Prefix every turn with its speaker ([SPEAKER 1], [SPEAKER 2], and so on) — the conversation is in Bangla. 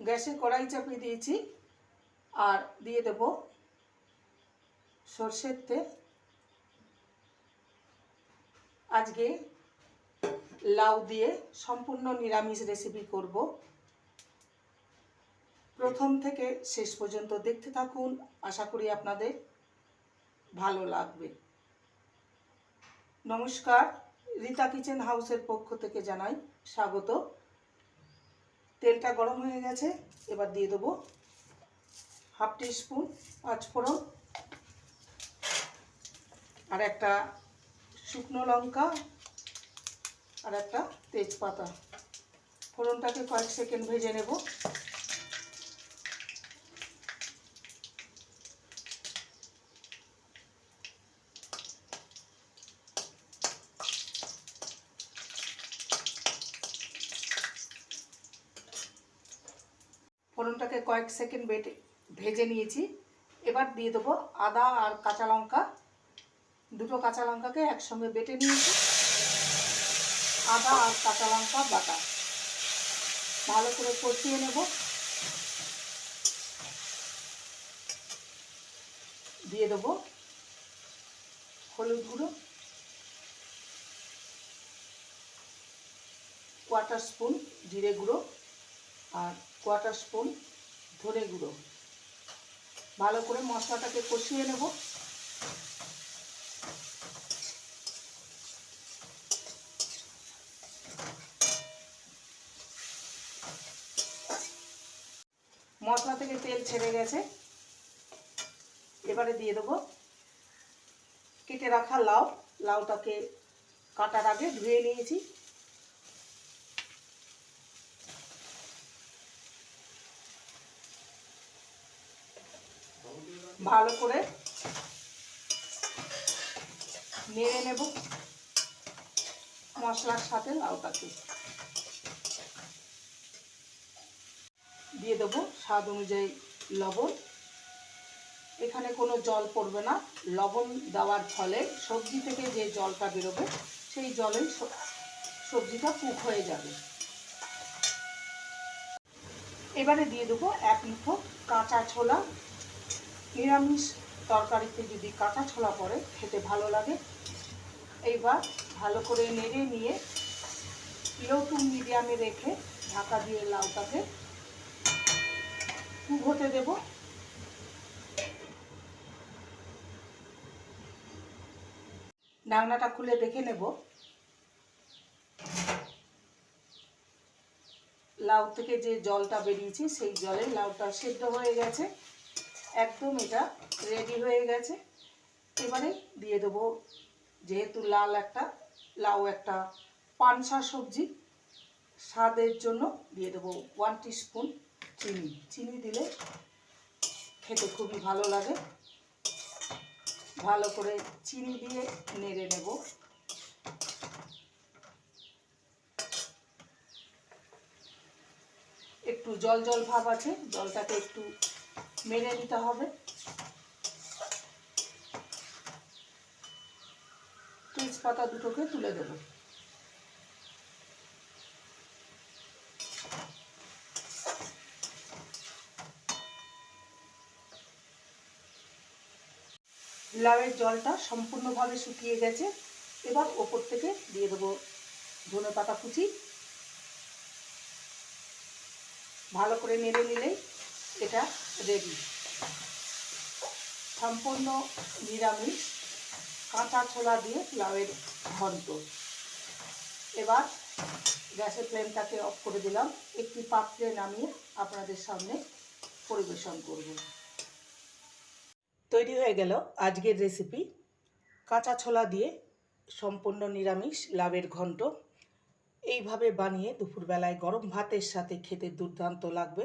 [SPEAKER 1] গ্যাসে কড়াই চাপিয়ে দিয়েছি আর দিয়ে দেব সর্ষের তেল। আজকে লাউ দিয়ে সম্পূর্ণ নিরামিষ রেসিপি করব। প্রথম থেকে শেষ পর্যন্ত দেখতে থাকুন, আশা করি আপনাদের ভালো লাগবে। নমস্কার, রীতা কিচেন হাউসের পক্ষ থেকে জানাই স্বাগত। তেলটা গরম হয়ে গেছে, এবার দিয়ে দেবো হাফ টি স্পুন পাঁচফোড়ন আর একটা শুকনো লঙ্কা আর একটা তেজপাতা। ফোড়নটাকে কয়েক সেকেন্ড ভেজে নেব ফোড়নটাকে কয়েক সেকেন্ড বেটে ভেজে নিয়েছি। এবার দিয়ে দেবো আদা আর কাঁচা লঙ্কা। দুটো কাঁচা লঙ্কাকে একসঙ্গে বেটে নিয়েছি। আদা আর কাঁচা লঙ্কা বাটা। ভালো করে কষিয়ে নেব। দিয়ে দেবো হলুদ গুঁড়ো। কোয়াটার স্পুন জিরে গুঁড়ো। আর কোয়াটার স্পুন ধনে গুঁড়ো। ভালো করে মশলাটাকে কষিয়ে নেব। মশলা থেকে তেল ছেড়ে গেছে। এবারে দিয়ে দেবো কেটে রাখা লাউ। লাউটাকে কাটার আগে ধুয়ে নিয়েছি। ভালো করে নেড়ে নেব মশলার সাথে লাউটাকে দিয়ে দেবো স্বাদ অনুযায়ী লবণ। এখানে কোনো জল পড়বে না। লবণ দেওয়ার ফলে সবজি থেকে যে জলটা বেরোবে, সেই জলেই সবজিটা কুক হয়ে যাবে। এবারে দিয়ে দেবো এক মুঠো কাঁচা ছোলা। নিরামিষ তরকারিতে যদি কাঁচা ছোলা পড়ে, খেতে ভালো লাগে। এইবার ভালো করে নেড়ে নিয়ে লো টু মিডিয়ামে রেখে ঢাকা দিয়ে লাউটাকে কুক হতে দেব। ডাংনাটা খুলে দেখে নেব। লাউ থেকে যে জলটা বেরিয়েছে, সেই জলে লাউটা সেদ্ধ হয়ে গেছে। একদম এটা রেডি হয়ে গেছে। এবারে দিয়ে দেবো যেহেতু লাল একটা, লাউ একটা পানসা সবজি। স্বাদের জন্য দিয়ে দেবো ওয়ান স্পুন চিনি। চিনি দিলে খেতে খুবই ভালো লাগে। ভালো করে চিনি দিয়ে নেড়ে নেব। একটু জল জল ভাব আছে, জলটাকে একটু মেরে নিতে হবে। তেজপাতা দুটোকে তুলে দেব। লাউয়ের জলটা সম্পূর্ণভাবে শুকিয়ে গেছে। এবার ওপর থেকে দিয়ে দেবো ধনে পাতা কুচি। ভালো করে নেড়ে নিলেই এটা রেডি সম্পূর্ণ নিরামিষ, কাঁচা ছোলা দিয়ে লাউয়ের ঘন্ট। এবার গ্যাসের ফ্লেমটাকে অফ করে দিলাম। একটি পাত্রে নামিয়ে আপনাদের সামনে পরিবেশন করব। তৈরি হয়ে গেল আজকের রেসিপি কাঁচা ছোলা দিয়ে সম্পূর্ণ নিরামিষ লাউয়ের ঘন্ট। এইভাবে বানিয়ে দুপুরবেলায় গরম ভাতের সাথে খেতে দুর্দান্ত লাগবে।